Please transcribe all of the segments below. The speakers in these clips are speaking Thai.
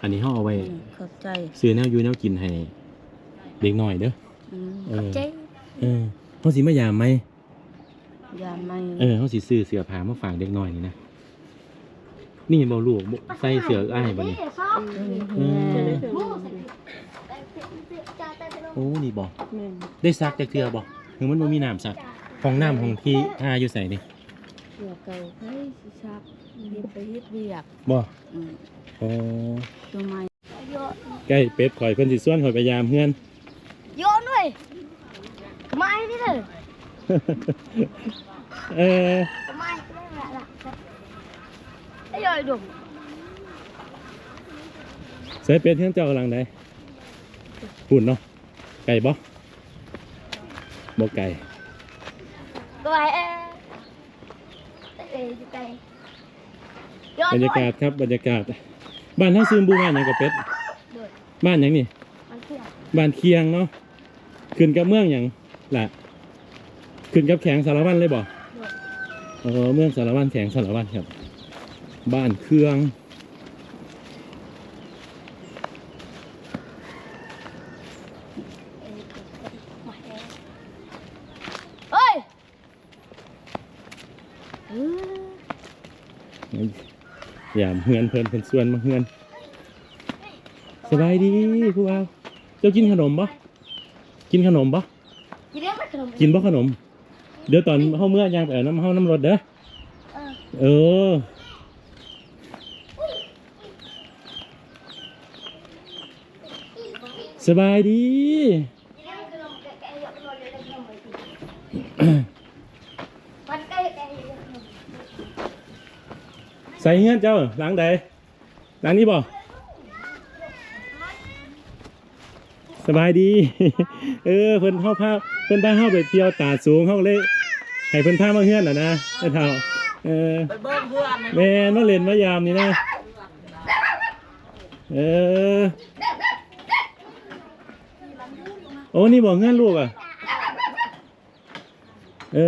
อันนี้เฮาเอาไว้อืมขอบใจซื้อแนวอยู่แนวกินให้เด็กน้อยเด้อ อืมเอขอบอใจเออเฮาสิมายามไหมยาไม่เออเฮาสิซื้อเสื้อผ้ามาฝากเด็กน้อยนี่นะนี่บ่ลูกบ่ใส่เสื้ออ้ายบ่นี่อืมเออโอ้นี่บ่แม่นได้ซักจักเทื่อบ่คือมันบ่มีน้ำซักห้องน้ำของที่ทาอยู่ไสนี่เสือเก่าเฮ้ยสิซักเฮ็ดไปเฮ็ดเวียกบ่อืมอ๋อตัวใหม่ใกล้เป็ดข่อยเพิ่นสิส่วนข่อยไปยามเฮือนโยนด้วยไม้นี่เลยเออไม้ไม่แหละล่ะไอ้ยอยดุใส่เป็ดเฮือนเจ้ากำลังไดหุ่นเนาะไก่บ่บ่ไก่ตัวไอ้เอ้เอ้ยจะ ไปโยนบรรด้ยาวกายศครับบรรยากาศ บ้านเฮาซื้อบูบ้านหยังกับเป็ดด้วยบ้านหยังนี่มันเพื่อนบ้านเคียงเนาะขึ้นกับเมืองหยังล่ะขึ้นกับแขงสารวัตรเลยบ่ด้วยเออเมืองสารวัตรแขงสารวัตรครับ บ้านเครื่อง เฮ้ยเออ อ ย่าเฮือนเพิ่นเพิ่นส่วนมาเฮือนสบายดีผู้เอาเจ้ากินขนมบ่กินขนมบ่กินได้ไหมขนมกินบ่ขนม เดี๋ยวตอนเฮาเมื่อย่างไปเอาน้ำเฮาน้ำรถเด้อเออเออสบายดี ใส่เงี้ยเจ้าหลังใดหลังนี้บ่สบายดี เออเพิ่นเฮาพาเพิ่นพาเฮาไปเที่ยวตาดสูงเฮาเลยให้เพิ่นพามาเฮือนน่ะนะไอ้เฒ่าเออไปเบิ่งเพื่อนแม่มาเล่นมายามนี่นะเออโอ้นี่บอกเงื่อนลูกอะ เอ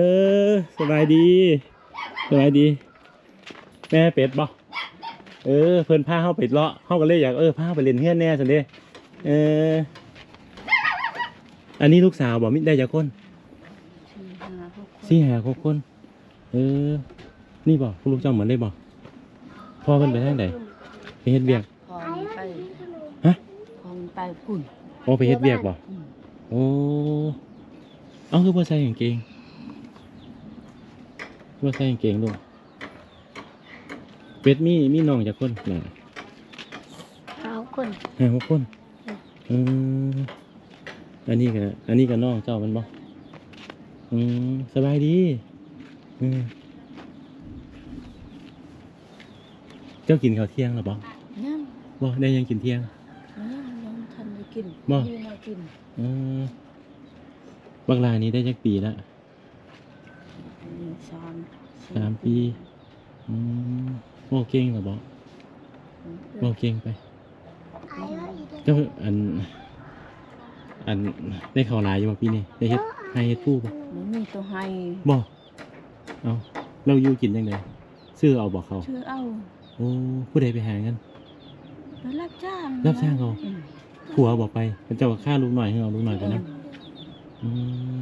อ สบายดี สบายดี แม่เป็ดบอกเออ เพิ่นพาเข้าไปเลาะเข้าก็เลยอยากเออพาไปเล่นเฮือนแน่สันเด้เออ อันนี้ลูกสาวบอกมิได้จากคนสี่ห้าหกคนสี่หาหกคน เออ นี่บอกลูกเจ้าเหมือนได้บอกพ่อเพิ่นไปทางใดไปเฮ็ดเวียกพอมันไปฮะพอมันไปพุ่นโอ้ไปเฮ็ดเวียกบ่อืมโอ้เอาคือบ่ใส่กางเกงบ่ใส่กางเกงลูก เป็ดมีมีน้องจากคนน่ะเอาคนห้าหกคนอืมอันนี้ก็อันนี้ก็น้องเจ้ามันบ่อืมสบายดีอืมเจ้ากินข้าวเที่ยงแล้วบ่ยังบ่ได้ยังกินเที่ยงยังยังทันได้กินบ่มีแนวกินอืมบักลานี้ได้จักปีแล้วมีสามสามปีอืม โอ้เก่งเหรอบอกโอ้เก่งไปไอ้แล้วอีกเจ้าอัน อันได้ข่าวหลายอยู่บ่ปีนี้ได้เฮ็ดให้เฮ็ดผู้บ่มันมีตัวให้บ่เอาเราอยู่กินยังไงซื้อเอาบอกเขาชื่อเอาโอ้ผู้ใดไปหาเงินไปรับจ้างรับจ้างเอาอืมผัวบอกไปเจ้าก็ฆ่าลูกหน่อยให้เอาลูกหน่อยไปนะอื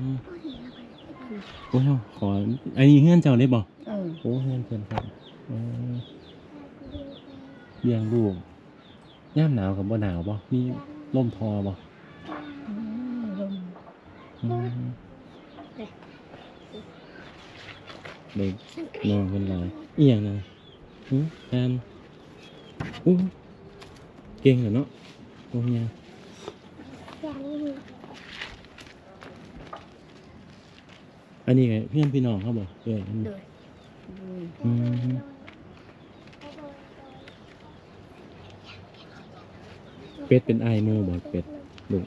มโอ้ยเอาขออันนี้เงื่อนเจ้าได้บ่เออโอ้เงื่อนเพิ่นครับอืม เลี้ยงลูกย่ามหนาวกับบ่หนาวบ่มีลมพอบ่อืมลมอืมเด็กนอนคนหลายอีหยังนะหืมแอนอู้เก่งเหรอเนาะโอ้ยยังอย่างนี้อันนี้ไงเพื่อนพี่น้องเขาบอกเอ้ยอันนี้เลยอืม อืม เป็ดเป็นไอายหมูบอกเป็ดลูก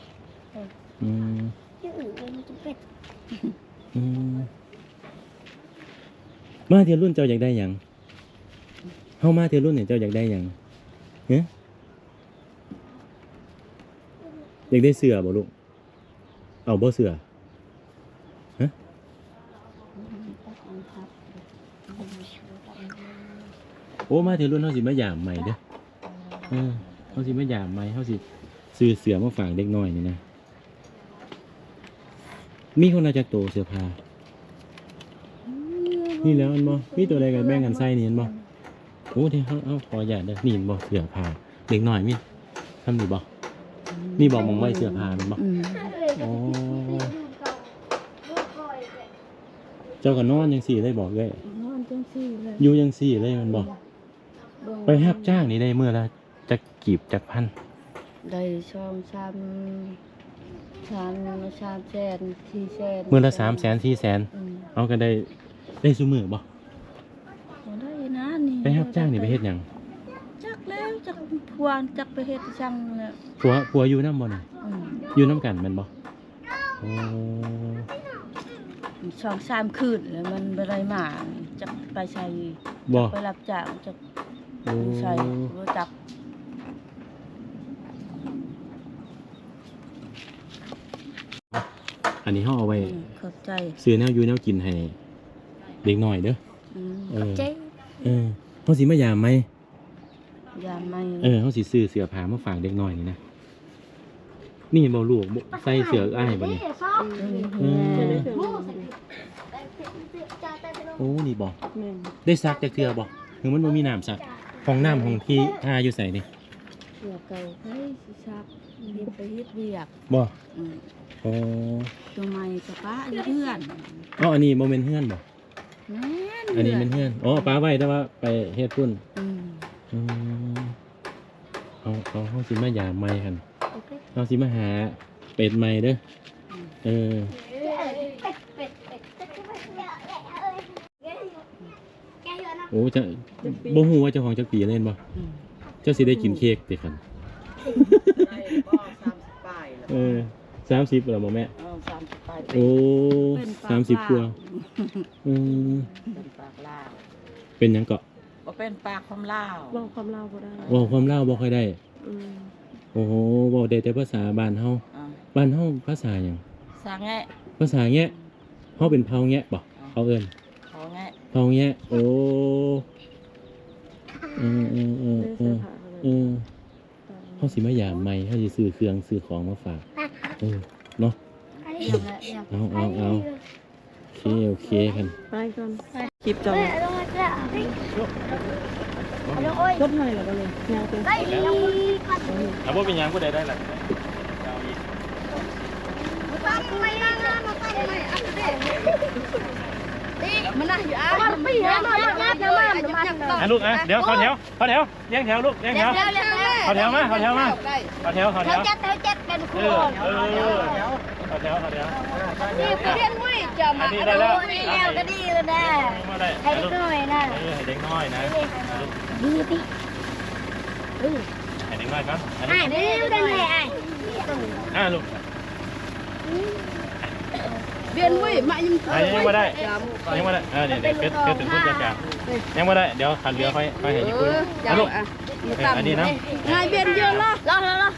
อืมที่อื่นมันจะเป็ดอืมมาเทียรุ่นเจ้าอยากได้หยังเฮามาเทียรุ่นเนี่ยเจ้าอยากได้หยังเฮ้อยากได้เสือบ่ลูกเอาบ่เสือโอ้มาเทียรุ่นเฮาสิมาหยามใหม่เด้อเออ เขาสิไม่หยามไหมเขาสิซื้อเสือมาฝากเด็กน้อยนี่นะมีคนเอาจากโตเสื้อผ้านี่แล้วอันบ่มีตัวใดกันแบ่งกันใส่นี่เห็นบ่โอ้เดี๋ยวเอาเอาขออย่าตเด้อนี่เห็นบ่เสื้อผ้าเด็กน้อยมีทำดีบ่นี่บ่มองไว้เสื้อผ้าแมันบ่อืมอ๋อเจ้าก็นอนจังสี่เลยบอกเลยนอนจังซี่เลยอยู่จังสี่เลยแมันบ่ไปรับจ้างนี่ได้เมื่อละ จักกีบจักพันได้ช่องชามชามชามแสนที่แสนมื่อละสามแสนสี่แสนอืมเอาก็ได้ได้ซุมือบ่บ่ได้นะนี่ไปรับจ้างนี่ไปเฮ็ดหยังจักแล้วจักพวงจักไปเฮ็ดช่างแล้วผัวผัวอยู่น้ำบ่น่ะอืมอยู่น้ำกันแมันบ่โอ้ช่องชามคืนแล้วมันบ่ได้มาจักไปใช้บ่ไปรับจ้างจัก โอ้ใช้บ่จัก อันนี้เฮาเอาไว้อืมเข้าใจซื้อแนวอยู่แนวกินให้เด็กน้อยเด้อ อืมเออเจ๊เออเฮาสิมายามไหมยามไม่เออเฮาสิซื้อเสื้อผ้ามาฝากเด็กน้อยนี่นะนี่บ่ลูกบ่ใส่เสื้ออ้ายบ่นี่อืมเออ โอ้นี่บ่ได้ซักจักเทื่อบ่คือมันบ่มีน้ำซักห้องน้ำของที่ทาอยู่ไสนี่ เสือเก่าให้สิชักเฮ็ดไปเฮ็ดเวียกบ่อืมอ๋อตัวใหม่กับป้าอยู่เพื่อนอ๋ออันนี้บ่แม่นเฮือนบ่แม่นอันนี้แม่นเฮือนอ๋อป้าไว้แต่ว่าไปเฮ็ดพุ่นอืมอืมเอาเอาเฮาสิมายามใหม่หั่นเฮาสิมาหาเป็ดใหม่เด้อเออ โอ้จะบ่ฮู้ว่าเจ้าของจักปีเล่นบ่อืม เจ้าสิได้กินเค้กติคันได้บ่สามสิบปลายแล้วเออ30แล้วบ่แม่ เออสามสิบปลายโอ้เป็นปกสามสิบกว่าลาวอืมเป็นปากลาวเป็นหยังเกาะบ่เป็นปากคำลาวบอกความเล่าบ่ได้เว้าความลาวบ่ค่อยได้ อืมโอ้โหเว้าได้แต่ภาษาบ้านเฮาอ่าบ้านเฮาภาษาหยังสร้างแงะภาษาแงะเฮาเป็นเผาแงะบ่เขาเอิ้นเขาแงะเผาแงะโอ้เออเออเออได้เอเสื้ออผ้าเออเฮาสิมายามใหม่เฮาสิซื้อเครื่องซื้อของมาฝากเออเนาะเอาเอาเอาโอเคโอเคกันไปก่อนคลิปจอเฮ้ยลงมาจ้ะเฮ้ยลงโอ้ยรถใหม่เหรอกันเลยแนวเป็นเฮ้ยลงก่อนอะบ่เป็นหยังผู้ใดได้ล่ะปั๊บไม่นั่งนะมาไปไม่อัปเดต นี่มันน่ะอยู่อะมันไม่เห็นมันมันมันมันมันอะลูกอะเดี๋ยวเข้าแถวเข้าแถวเรียงแถวลูกเรียงแถเร็ววเร็วเร็วเข้าแถวมาเข้าแถวมาเข้าแถวเข้าแถเธอวเจ็ดเธอเจ็ดเป็นคเอรูอเออเข้าแถวเข้าแถวนี่เรียนมุ้ยจะมาดูนี่แนวก็ดีเลยนะมาได้ให้เด็กน้อยนะเออให้เด็กน้อยนะดีดิให้เด็กน้อยครับอันไอ้นี้เร็วได้เลยไอ้อะลูก เบียนมุ้ยมายิ้มอะยังไม่ได้ยังไม่ได้เออเดี๋ยวเดี๋ยวเกิดเกิดถึงพูดจัดการยังไม่ได้เดี๋ยวขันเรือค่อยค่อยให้ญี่ปุ่นอะลูกอันนี้นะนายเบียนเยอะละรอรอรอ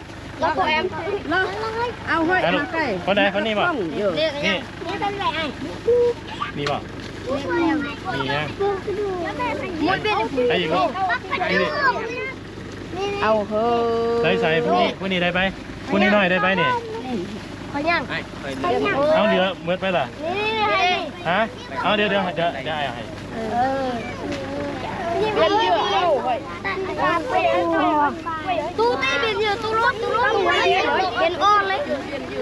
รอโปรแอมละเอาเฮ้ยอะลูกมาใกล้คนไหนคนนี้บ่ต้องเยอะเรียกนี่นี่เป็นไรไอ้นี่บ่นี่นะมันเป็นไอ้อีกลูกนี่นี่เอาเฮ้ยใส่ใส่ผู้นี้ผู้นี้ได้ไปผู้นี้น้อยได้ไปนี่ ขยังขยังเอาเรือเมื่อไปล่ะนี่ให้ฮะเอาเดี๋ยวเดี๋ยวเดี๋ยวเดี๋ยวให้เออเป็นเยอะเอาเฮ้ยตู้ตีเป็นเยอะตู้รถตู้รถเป็นอ้อนเลย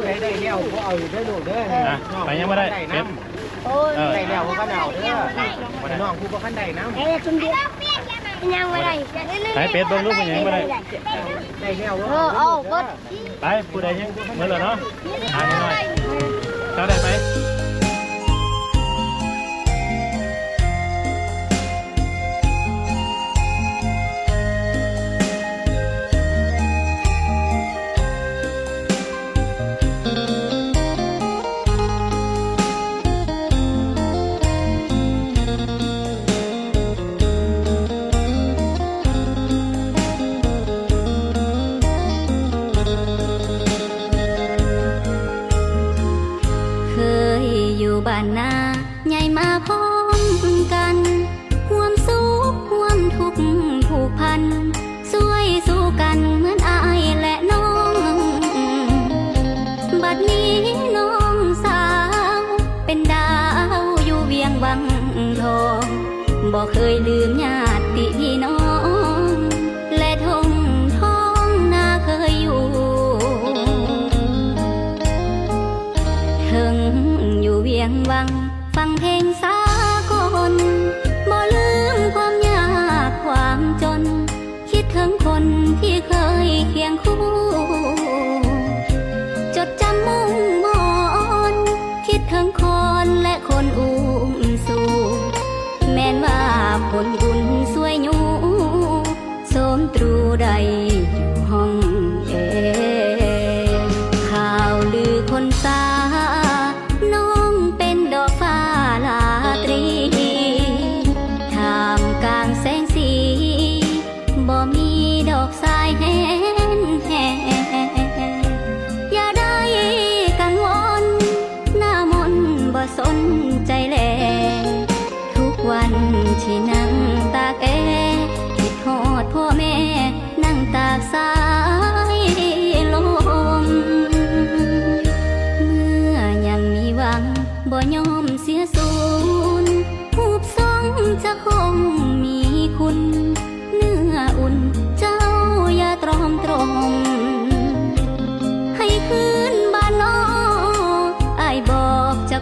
ได้ได้แล้วพวกเอาอยู่ได้โดดเด้อนะไปยังไม่ได้เป็ดโอ้ยเออได้แล้วพวกก็เดาเด้อพี่น้องผู้บ่คันได้น้ไอ้ชุนเดียว ยังไม่ได้หายเป็ดเบิ่งลูกเป็นยังไม่ได้ำได้แล้วเออเอาก็ไปผู้ใดยังเมื่อไหร่เนาะหายหน่อยเจ้าได้ไหมู่บ้านนาใหญ่มาพร้อมกันห่วมสุขห่วมทุกผูกพัน สนใจแล ทุกวันที่นั่ง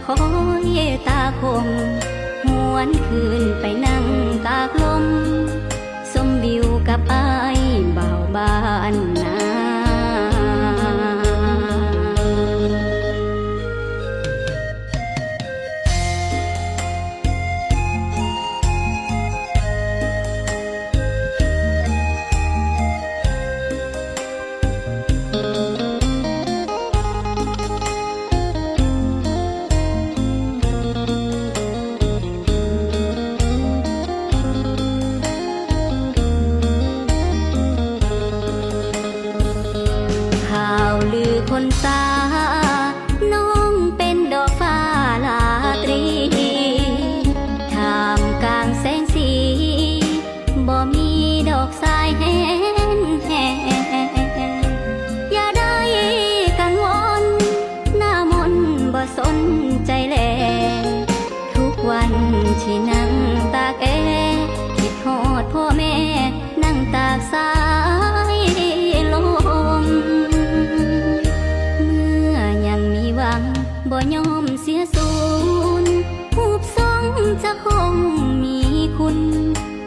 คอยตาคมหวนคืนไปนั่งตากลม สมบิวกับไอ้เบาบานนา บ่ยอมเสียสูนรูปทรงจะคงมีคุณ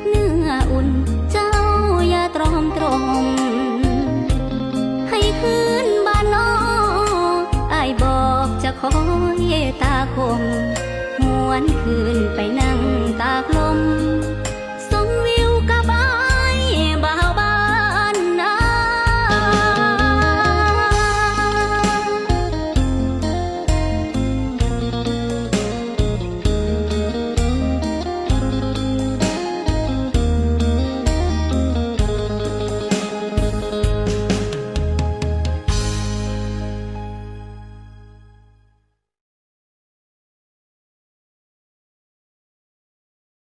เนื้ออุ่นเจ้าอย่าตรอมตรง ให้คืนบ้านนอไอบอกจะคอยตาคมหวนคืนไปนั่งตากลม